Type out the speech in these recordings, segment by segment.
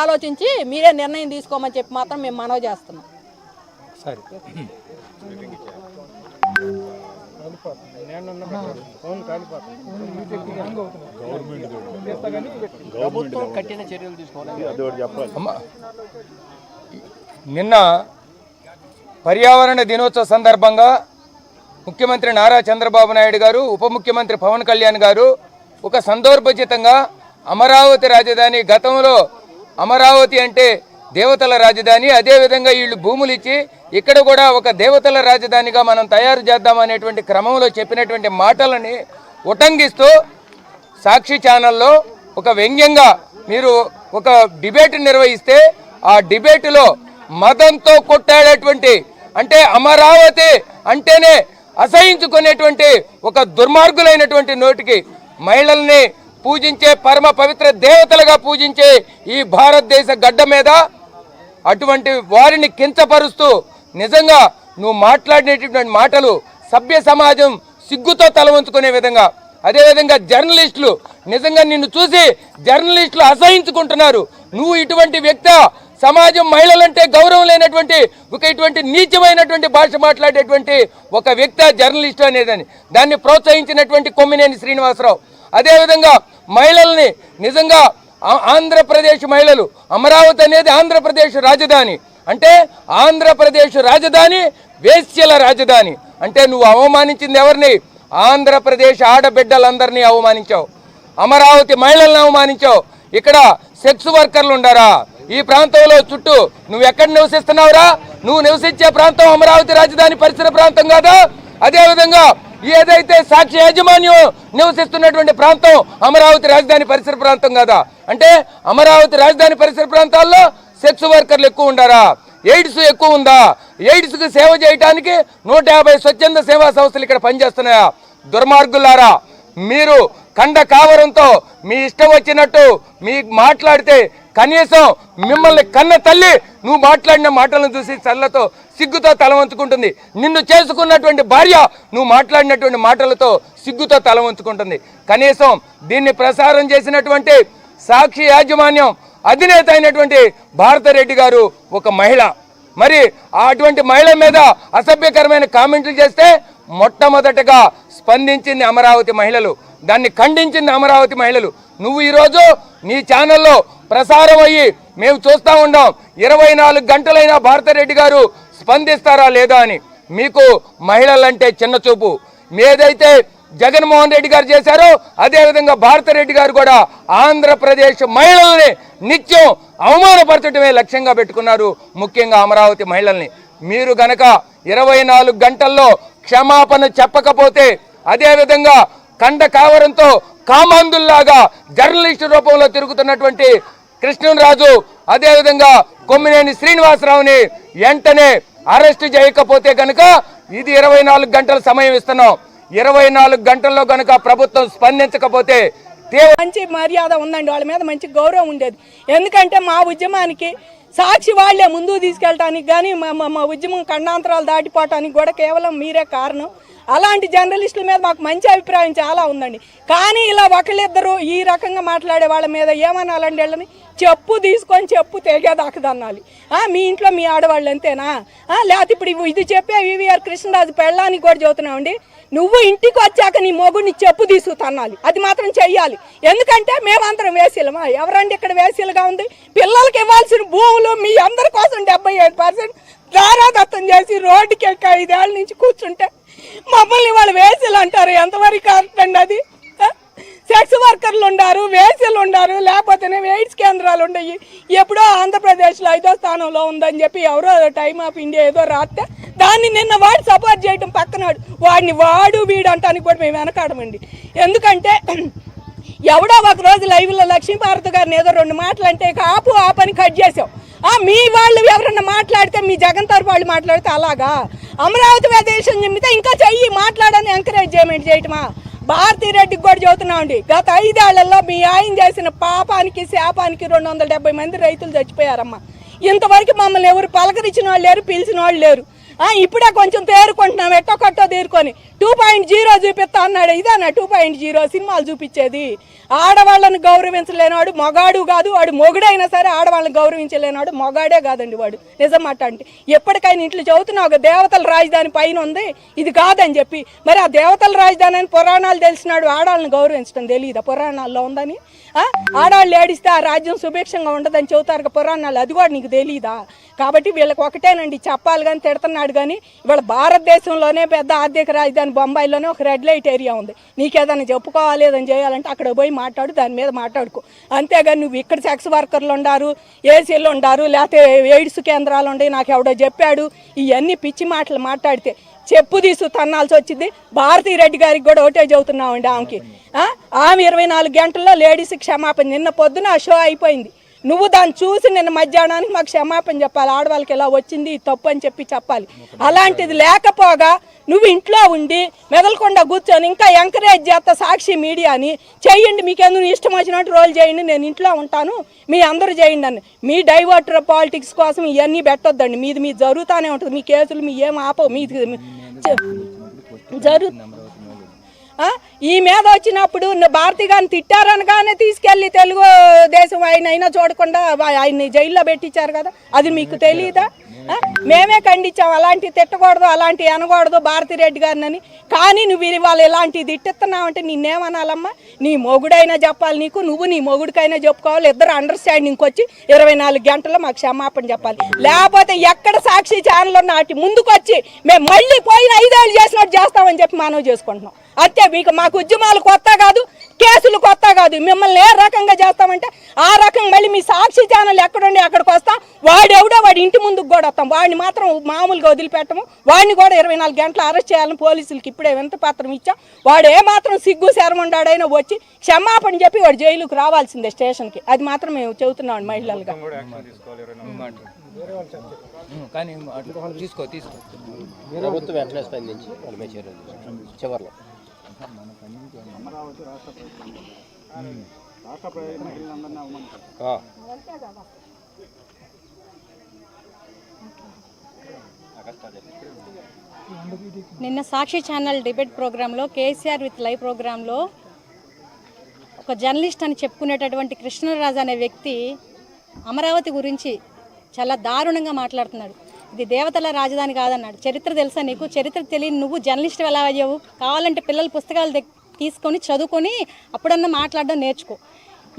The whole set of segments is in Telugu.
ఆలోచించి మీరే నిర్ణయం తీసుకోమని చెప్పి మాత్రం మేము మనవి చేస్తున్నాం. సరే. నిన్న పర్యావరణ దినోత్సవ సందర్భంగా ముఖ్యమంత్రి నారా చంద్రబాబు నాయుడు గారు ఉప ముఖ్యమంత్రి పవన్ కళ్యాణ్ గారు ఒక సందర్భోచితంగా అమరావతి రాజధాని గతంలో అమరావతి అంటే దేవతల రాజధాని. అదేవిధంగా వీళ్ళు భూములు ఇచ్చి ఇక్కడ కూడా ఒక దేవతల రాజధానిగా మనం తయారు చేద్దామనేటువంటి క్రమంలో చెప్పినటువంటి మాటలని ఉటంకిస్తూ సాక్షి ఛానల్లో ఒక వ్యంగ్యంగా మీరు ఒక డిబేట్ నిర్వహిస్తే ఆ డిబేటులో మతంతో కొట్టాడేటువంటి అంటే అమరావతి అంటేనే అసహించుకునేటువంటి ఒక దుర్మార్గులైనటువంటి నోటికి మహిళల్ని పూజించే పరమ పవిత్ర దేవతలుగా పూజించే ఈ భారతదేశ గడ్డ మీద అటువంటి వారిని కించపరుస్తూ నిజంగా నువ్వు మాట్లాడినటువంటి మాటలు సభ్య సమాజం సిగ్గుతో తలవంచుకునే విధంగా అదేవిధంగా జర్నలిస్టులు నిజంగా నిన్ను చూసి జర్నలిస్టులు అసహించుకుంటున్నారు. నువ్వు ఇటువంటి వ్యక్తి సమాజం మహిళలంటే గౌరవం లేనటువంటి ఒక ఇటువంటి నీచమైనటువంటి భాష మాట్లాడేటువంటి ఒక వ్యక్తి జర్నలిస్ట్ అనేదని దాన్ని ప్రోత్సహించినటువంటి కొమ్మినేని శ్రీనివాసరావు. అదేవిధంగా మహిళల్ని నిజంగా ఆంధ్రప్రదేశ్ మహిళలు అమరావతి అనేది ఆంధ్రప్రదేశ్ రాజధాని. అంటే ఆంధ్రప్రదేశ్ రాజధాని వేశ్యల రాజధాని. అంటే నువ్వు అవమానించింది ఎవరిని? ఆంధ్రప్రదేశ్ ఆడబిడ్డలందరినీ అవమానించావు. అమరావతి మహిళలను అవమానించావు. ఇక్కడ సెక్స్ వర్కర్లు ఉండారా? ఈ ప్రాంతంలో చుట్టూ నువ్వు ఎక్కడ నివసిస్తున్నావురా? నువ్వు నివసించే ప్రాంతం అమరావతి రాజధాని పరిసర ప్రాంతం కాదా? అదేవిధంగా ఏదైతే సాక్షి యాజమాన్యం నివసిస్తున్నటువంటి ప్రాంతం అమరావతి రాజధాని పరిసర ప్రాంతం కాదా? అంటే అమరావతి రాజధాని పరిసర ప్రాంతాల్లో సెక్స్ వర్కర్లు ఎక్కువ ఉండారా? ఎయిడ్స్ ఎక్కువ ఉందా? ఎయిడ్స్కి సేవ చేయడానికి నూట యాభై స్వచ్ఛంద సేవా సంస్థలు ఇక్కడ పనిచేస్తున్నాయా? దుర్మార్గులారా మీరు కండ కావరంతో మీ ఇష్టం వచ్చినట్టు మీ మాట్లాడితే కనీసం మిమ్మల్ని కన్న తల్లి నువ్వు మాట్లాడిన మాటలను చూసి చల్లతో సిగ్గుతో తల వంచుకుంటుంది నిన్ను చేసుకున్నటువంటి భార్య నువ్వు మాట్లాడినటువంటి మాటలతో సిగ్గుతో తల వంచుకుంటుంది కనీసం దీన్ని ప్రసారం చేసినటువంటి సాక్షి యాజమాన్యం అధినేత అయినటువంటి భారతరెడ్డి గారు ఒక మహిళ. మరి అటువంటి మహిళ మీద అసభ్యకరమైన కామెంట్లు చేస్తే మొట్టమొదటగా స్పందించింది అమరావతి మహిళలు. దాన్ని ఖండించింది అమరావతి మహిళలు. నువ్వు ఈరోజు నీ ఛానల్లో ప్రసారం అయ్యి మేము చూస్తూ ఉన్నాం ఇరవై నాలుగు గంటలైనా భారతరెడ్డి గారు స్పందిస్తారా లేదా అని. మీకు మహిళలంటే చిన్న చూపు. ఏదైతే జగన్మోహన్ రెడ్డి గారు చేశారో అదేవిధంగా భారతరెడ్డి గారు కూడా ఆంధ్రప్రదేశ్ మహిళల్ని నిత్యం అవమానపరచడమే లక్ష్యంగా పెట్టుకున్నారు ముఖ్యంగా అమరావతి మహిళల్ని. మీరు గనక ఇరవై నాలుగు గంటల్లో క్షమాపణ చెప్పకపోతే అదేవిధంగా కండ కావరంతో కామాందుల్లాగా జర్నలిస్టు రూపంలో తిరుగుతున్నటువంటి కృష్ణరాజు అదేవిధంగా కొమ్మినేని శ్రీనివాసరావుని వెంటనే అరెస్ట్ చేయకపోతే కనుక ఇది ఇరవై నాలుగు గంటల సమయం ఇస్తున్నాం. ఇరవై నాలుగు గంటల్లో కనుక ప్రభుత్వం స్పందించకపోతే మంచి మర్యాద ఉందండి. వాళ్ళ మీద మంచి గౌరవం ఉండేది. ఎందుకంటే మా ఉద్యమానికి సాక్షి వాళ్ళే ముందుకు తీసుకెళ్ళటానికి కానీ మా మా- మా ఉద్యమం ఖండాంతరాలు దాటిపోవటానికి కూడా కేవలం మీరే కారణం. అలాంటి జర్నలిస్టుల మీద మాకు మంచి అభిప్రాయం చాలా ఉందండి. కానీ ఇలా ఒకళ్ళిద్దరు ఈ రకంగా మాట్లాడే వాళ్ళ మీద ఏమనాలండి వెళ్ళని? చెప్పు తీసుకొని చెప్పు తెగేదాకదన్నాలి ఆ, మీ ఇంట్లో మీ ఆడవాళ్ళు అంతేనా? లేకపోతే ఇప్పుడు ఇది చెప్పే వివిఆర్ కృష్ణరాజు పెళ్ళానికి కూడా చదువుతున్నామండి నువ్వు ఇంటికి వచ్చాక నీ మొగుడిని చెప్పు తీసుకు తన్నాలి. అది మాత్రం చెయ్యాలి. ఎందుకంటే మేమందరం వేసీలమా? ఎవరండి ఇక్కడ వేసీలుగా ఉంది? పిల్లలకి ఇవ్వాల్సిన భూములు మీ అందరి కోసం డెబ్బై ఐదు పర్సెంట్ దారాదత్తం చేసి రోడ్డుకి ఎక్క ఐదేళ్ళ నుంచి కూర్చుంటే మమ్మల్ని వాళ్ళు వేసీలు అంటారు. ఎంతవరకు కరెక్ట్ అండి అది సెక్స్ వర్కర్లు ఉండారు వేసీలు ఉండారు లేకపోతేనే ఎయిడ్స్ కేంద్రాలు ఉండయి ఎప్పుడో ఆంధ్రప్రదేశ్లో ఐదో స్థానంలో ఉందని చెప్పి ఎవరో టైమ్ ఆఫ్ ఇండియా ఏదో రాస్తే దాన్ని నిన్న వాడు సపోర్ట్ చేయడం పక్కనాడు. వాడిని వాడు వీడు అంటానికి కూడా మేము వెనకాడమండి. ఎందుకంటే ఎవడో ఒక రోజు లైవ్లో లక్ష్మీభారతి గారిని ఏదో రెండు మాటలు అంటే ఇక ఆపు ఆపని కట్ చేసావు. మీ వాళ్ళు ఎవరన్నా మాట్లాడితే మీ జగన్ తరపు వాళ్ళు మాట్లాడితే అలాగా? అమరావతి ప్రదేశం చెప్తే ఇంకా చెయ్యి మాట్లాడని ఎంకరేజ్ చేయమని చేయటమా? భారతీ రెడ్డికి కూడా చదువుతున్నామండి గత ఐదేళ్ళలో మీ ఆయన చేసిన పాపానికి శాపానికి రెండు వందల డెబ్బై మంది రైతులు చచ్చిపోయారమ్మా. ఇంతవరకు మమ్మల్ని ఎవరు పలకరించిన వాళ్ళు లేరు పిలిచిన వాళ్ళు లేరు. ఇప్పుడే కొంచెం తేరుకుంటున్నాం. ఎట్టో కట్టో తేరుకొని. టూ పాయింట్ జీరో చూపిస్తా అన్నాడు. ఇదేనా టూ పాయింట్ జీరో? సినిమాలు చూపించేది. ఆడవాళ్ళని గౌరవించలేనివాడు మొగాడు కాదు వాడు మొగుడైనా సరే ఆడవాళ్ళని గౌరవించలేనివాడు మొగాడే కాదండి వాడు. నిజం అట్ట అంటే. ఎప్పటికైనా ఇంట్లో చదువుతున్నావు ఒక దేవతల రాజధాని పైన ఉంది. ఇది కాదని చెప్పి. మరి ఆ దేవతల రాజధాని అని పురాణాలు తెలిసినాడు ఆడవాళ్ళని గౌరవించడం తెలియదా పురాణాల్లో ఉందని? ఆడవాళ్ళు ఏడిస్తే ఆ రాజ్యం సుభిక్షంగా ఉండదని చెబుతారు పురాణాలు. అది కూడా నీకు తెలియదా కాబట్టి వీళ్ళకి ఒకటేనండి చెప్పాలి కానీ తిడుతున్నాడు కానీ ఇవాళ భారతదేశంలోనే పెద్ద ఆర్థిక రాజధాని బొంబాయిలోనే ఒక రెడ్ లైట్ ఏరియా ఉంది. నీకేదైనా చెప్పుకోవాలి ఏదైనా చేయాలంటే అక్కడ పోయి మాట్లాడు దాని మీద మాట్లాడుకో. అంతేగాని నువ్వు ఇక్కడ సెక్స్ వర్కర్లు ఉండారు ఏసీలు ఉండారు లేకపోతే ఎయిడ్స్ కేంద్రాలు ఉండే నాకు ఎవడో చెప్పాడు ఇవన్నీ పిచ్చి మాటలు మాట్లాడితే చెప్పు తీసు తన్నాల్సి వచ్చింది. భారతీ రెడ్డి గారికి కూడా ఒకటే చదువుతున్నామండి ఆమెకి. ఆమె ఇరవై నాలుగు గంటల్లో లేడీస్ క్షమాపణ నిన్న పొద్దున ఆ షో అయిపోయింది. నువ్వు దాన్ని చూసి నిన్న మధ్యాహ్నానికి మాకు క్షమాపణ చెప్పాలి. ఆడవాళ్ళకి ఇలా వచ్చింది తప్పు అని చెప్పి చెప్పాలి. అలాంటిది లేకపోగా నువ్వు ఇంట్లో ఉండి మెదలకుండా కూర్చొని ఇంకా ఎంకరేజ్ చేస్తా సాక్షి మీడియాని చేయండి మీకెందుకు ఇష్టం వచ్చినట్టు రోల్ చేయండి. నేను ఇంట్లో ఉంటాను. మీ అందరూ చేయండి అని మీ డైవర్టర్ పాలిటిక్స్ కోసం ఇవన్నీ పెట్టొద్దండి. మీది మీ జరుగుతూనే ఉంటుంది. మీ కేసులు మీ ఏం ఆపవు. మీది జరుగు? ఈ మీద వచ్చినప్పుడు భారతి గారిని తిట్టారనగానే తీసుకెళ్ళి తెలుగు దేశం ఆయన అయినా చూడకుండా ఆయన్ని జైల్లో పెట్టించారు కదా అది మీకు తెలియదా? మేమే ఖండించాం అలాంటివి తిట్టకూడదు అలాంటివి అనకూడదు భారతి రెడ్డి గారిని కానీ నువ్వు ఇది వాళ్ళు ఇలాంటివి తిట్టిస్తున్నావంటే నిన్నేమనాలమ్మా? నీ మొగుడైనా చెప్పాలి నీకు నువ్వు నీ మొగుడికైనా చెప్పుకోవాలి ఇద్దరు అండర్స్టాండింగ్కి వచ్చి ఇరవై నాలుగు గంటల్లో మాకు క్షమాపణ చెప్పాలి. లేకపోతే ఎక్కడ సాక్షి ఛానల్ ఉన్న వాటి ముందుకు వచ్చి మేము మళ్ళీ పోయిన ఐదేళ్ళు చేసినట్టు చేస్తామని చెప్పి మనవి చేసుకుంటున్నాం. అంతే మీకు మాకు ఉద్యమాలు కొత్త కాదు కేసులు కొత్త కాదు. మిమ్మల్ని ఏ రకంగా చేస్తామంటే ఆ రకంగా మళ్ళీ మీ సాక్షి ఛానల్ ఎక్కడుండి అక్కడికి వస్తాం. వాడెవడో వాడి ఇంటి ముందుకు కూడా వస్తాం. వాడిని మాత్రం మామూలుగా వదిలిపెట్టము. వాడిని కూడా ఇరవై నాలుగు గంటలు అరెస్ట్ చేయాలని పోలీసులకి ఇప్పుడే వింత పత్రం ఇచ్చాం. వాడు ఏ మాత్రం సిగ్గు శరమండాడైనా వచ్చి క్షమాపణ చెప్పి వాడు జైలుకు రావాల్సిందే స్టేషన్కి. అది మాత్రం మేము చెబుతున్నాం మహిళలుగా. కానీ తీసుకో తీసుకో. ప్రభుత్వం వెంటనే స్పందించి ఆ. నిన్న సాక్షి ఛానల్ డిబేట్ ప్రోగ్రాంలో కేసీఆర్ విత్ లైవ్ ప్రోగ్రాంలో ఒక జర్నలిస్ట్ అని చెప్పుకునేటటువంటి కృష్ణరాజు అనే వ్యక్తి అమరావతి గురించి చాలా దారుణంగా మాట్లాడుతున్నాడు. ఇది దేవతల రాజధాని కాదన్నాడు. చరిత్ర తెలుసా నీకు? చరిత్ర తెలియని నువ్వు జర్నలిస్ట్ ఎలా అయ్యావు? కావాలంటే పిల్లల పుస్తకాలు తీసుకొని చదువుకొని అప్పుడన్నా మాట్లాడడం నేర్చుకో.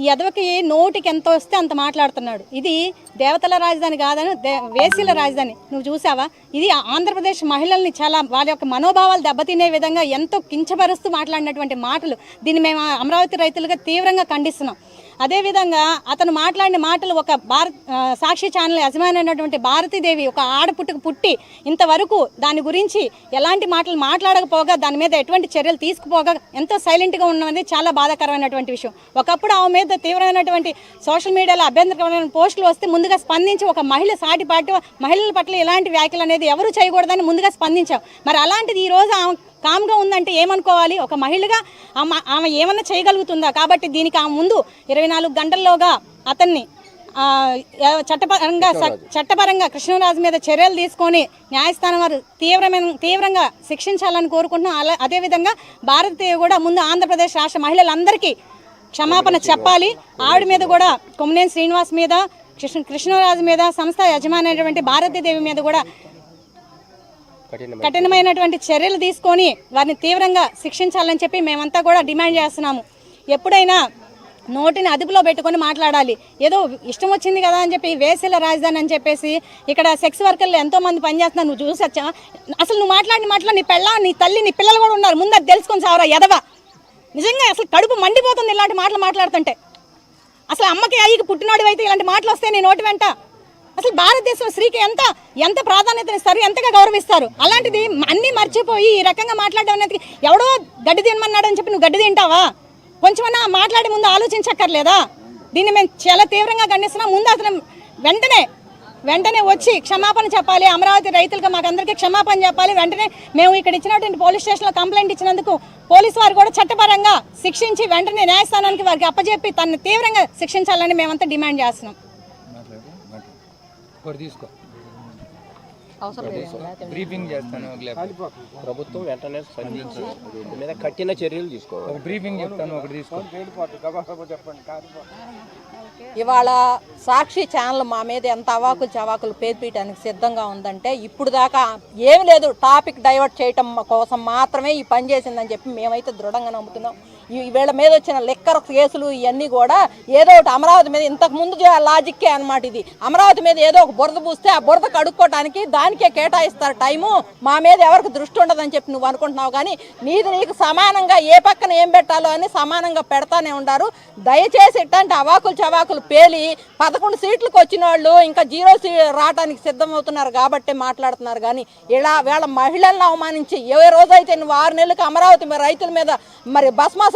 ఈ ఎదవకి నోటికి ఎంత వస్తే అంత మాట్లాడుతున్నాడు. ఇది దేవతల రాజధాని కాదని దే వేసీల రాజధాని. నువ్వు చూసావా? ఇది ఆంధ్రప్రదేశ్ మహిళల్ని చాలా వాళ్ళ యొక్క మనోభావాలు దెబ్బతినే విధంగా ఎంతో కించపరుస్తూ మాట్లాడినటువంటి మాటలు. దీన్ని మేము అమరావతి రైతులుగా తీవ్రంగా ఖండిస్తున్నాం. అదేవిధంగా అతను మాట్లాడిన మాటలు ఒక భారత్ సాక్షి ఛానల్ యజమాని అయినటువంటి భారతీదేవి ఒక ఆడపుట్టుకు పుట్టి ఇంతవరకు దాని గురించి ఎలాంటి మాటలు మాట్లాడకపోగా దాని మీద ఎటువంటి చర్యలు తీసుకుపోగా ఎంతో సైలెంట్గా ఉన్నది చాలా బాధాకరమైనటువంటి విషయం. ఒకప్పుడు ఆమె మీద తీవ్రమైనటువంటి సోషల్ మీడియాలో అభ్యంతరకరమైన పోస్టులు వస్తే ముందుగా స్పందించి ఒక మహిళ సాటిపాటి మహిళల పట్ల ఇలాంటి వ్యాఖ్యలు అనేది ఎవరు చేయకూడదని ముందుగా స్పందించాం. మరి అలాంటిది ఈ రోజు ఆమె కామ్గా ఉందంటే ఏమనుకోవాలి? ఒక మహిళగా ఆమె ఆమె ఏమన్నా చేయగలుగుతుందా? కాబట్టి దీనికి ఆమె ముందు ఇరవై నాలుగు గంటల్లోగా అతన్ని చట్టపరంగా చట్టపరంగా కృష్ణరాజు మీద చర్యలు తీసుకొని న్యాయస్థానం వారు తీవ్రమైన తీవ్రంగా శిక్షించాలని కోరుకుంటున్నాం. అలా అదేవిధంగా భారతీయ కూడా ముందు ఆంధ్రప్రదేశ్ రాష్ట్ర మహిళలందరికీ క్షమాపణ చెప్పాలి. ఆవిడ మీద కూడా కొమ్మనేని శ్రీనివాస్ మీద కృష్ణ కృష్ణరాజు మీద సంస్థ యజమాని అయినటువంటి భారతీదేవి మీద కూడా కఠినమైనటువంటి చర్యలు తీసుకొని వారిని తీవ్రంగా శిక్షించాలని చెప్పి మేమంతా కూడా డిమాండ్ చేస్తున్నాము. ఎప్పుడైనా నోటిని అదుపులో పెట్టుకొని మాట్లాడాలి. ఏదో ఇష్టం వచ్చింది కదా అని చెప్పి వేసల రాజధాని అని చెప్పేసి ఇక్కడ సెక్స్ వర్కర్లు ఎంతో మంది పనిచేస్తున్నారు. నువ్వు చూసొచ్చా అసలు నువ్వు మాట్లాడిన మాటలో నీ పెళ్ళ నీ తల్లి నీ పిల్లలు కూడా ఉన్నారు. ముందు అది తెలుసుకొని సావరా ఎదవా? నిజంగా అసలు కడుపు మండిపోతుంది ఇలాంటి మాటలు మాట్లాడుతుంటే. అసలు అమ్మకి అయ్యకి పుట్టినోడి అయితే ఇలాంటి మాటలు వస్తాయి నీ నోటి వెంట? అసలు భారతదేశంలో స్త్రీకి ఎంత ఎంత ప్రాధాన్యత ఇస్తారు ఎంతగా గౌరవిస్తారు? అలాంటిది అన్నీ మర్చిపోయి ఈ రకంగా మాట్లాడడం అనేది ఎవడో గడ్డి తినమన్నాడు అని చెప్పి నువ్వు గడ్డి తింటావా? కొంచెమన్నా మాట్లాడే ముందు ఆలోచించక్కర్లేదా? దీన్ని మేము చాలా తీవ్రంగా ఖండిస్తున్నాం. ముందు అతను వెంటనే వెంటనే వచ్చి క్షమాపణ చెప్పాలి. అమరావతి రైతులకు మాకందరికీ క్షమాపణ చెప్పాలి. వెంటనే మేము ఇక్కడ ఇచ్చినటువంటి పోలీస్ స్టేషన్లో కంప్లైంట్ ఇచ్చినందుకు పోలీసు వారు కూడా చట్టపరంగా శిక్షించి వెంటనే న్యాయస్థానానికి వారికి అప్పచెప్పి తనని తీవ్రంగా శిక్షించాలని మేమంతా డిమాండ్ చేస్తున్నాం. ఒకటి తీసుకో. బ్రీఫింగ్ చేస్తాను ప్రభుత్వం వెంటనే స్పందించి మీద కఠిన చర్యలు తీసుకోవాలి. ఒక బ్రీఫింగ్ చెప్తాను ఒకటి ఇవాళ సాక్షి ఛానల్ మా మీద ఎంత అవాకులు చవాకులు పేర్పీయడానికి సిద్ధంగా ఉందంటే ఇప్పుడు దాకా ఏమి లేదు టాపిక్ డైవర్ట్ చేయటం కోసం మాత్రమే ఈ పని చేసిందని చెప్పి మేమైతే దృఢంగా నమ్ముతున్నాం. వీళ్ళ మీద వచ్చిన లెక్కర్ కేసులు ఇవన్నీ కూడా ఏదో ఒకటి అమరావతి మీద ఇంతకు ముందు లాజిక్కే అనమాట ఇది. అమరావతి మీద ఏదో ఒక బురద పూస్తే ఆ బురద కడుక్కోవడానికి దానికే కేటాయిస్తారు టైము. మా మీద ఎవరికి దృష్టి ఉండదని చెప్పి నువ్వు అనుకుంటున్నావు కానీ నీది నీకు సమానంగా ఏ పక్కన ఏం పెట్టాలో అని సమానంగా పెడతానే ఉండారు. దయచేసి ఇట్లాంటి అవాకులు చవాకులు పేలి పదకొండు సీట్లకు వచ్చిన వాళ్ళు ఇంకా జీరో సీ రావడానికి సిద్ధమవుతున్నారు కాబట్టి మాట్లాడుతున్నారు కానీ ఇలా వీళ్ళ మహిళలను అవమానించి ఏ రోజైతే నువ్వు ఆరు నెలలకు అమరావతి మీద రైతుల మీద మరి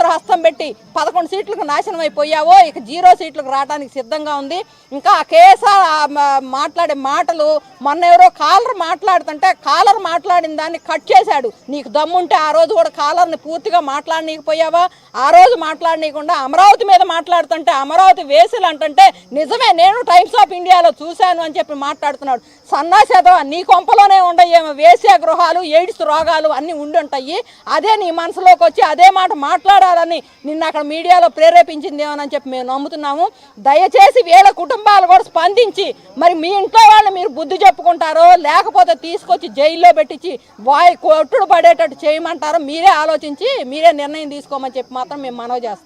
భస్మాసుర హస్తం పెట్టి పదకొండు సీట్లకు నాశనం అయిపోయావో ఇక జీరో సీట్లకు రావడానికి సిద్ధంగా ఉంది. ఇంకా ఆ మాట్లాడే మాటలు మొన్న ఎవరో కాలర్ మాట్లాడుతుంటే కాలర్ మాట్లాడిన దాన్ని కట్ చేశాడు. నీకు దమ్ముంటే ఆ రోజు కూడా కాలర్ని పూర్తిగా మాట్లాడనీకపోయావా ఆ రోజు మాట్లాడనీయకుండా అమరావతి మీద మాట్లాడుతుంటే అమరావతి వేసులు అంటుంటే నిజమే నేను టైమ్స్ ఆఫ్ ఇండియాలో చూశాను అని చెప్పి మాట్లాడుతున్నాడు. సన్నాసేదవ నీ కొంపలోనే ఉండయేమో వేసే గృహాలు ఎయిడ్స్ రోగాలు అన్నీ ఉండి ఉంటాయి అదే నీ మనసులోకి వచ్చి అదే మాట మాట్లాడాలి మాట్లాడాలని నిన్న అక్కడ మీడియాలో ప్రేరేపించిందేమోనని చెప్పి మేము నమ్ముతున్నాము. దయచేసి వీళ్ళ కుటుంబాలు కూడా స్పందించి మరి మీ ఇంట్లో వాళ్ళు మీరు బుద్ధి చెప్పుకుంటారో లేకపోతే తీసుకొచ్చి జైల్లో పెట్టించి వాయి కొట్టుడు పడేటట్టు చేయమంటారో మీరే ఆలోచించి మీరే నిర్ణయం తీసుకోమని చెప్పి మాత్రం మేము మనవి చేస్తాం.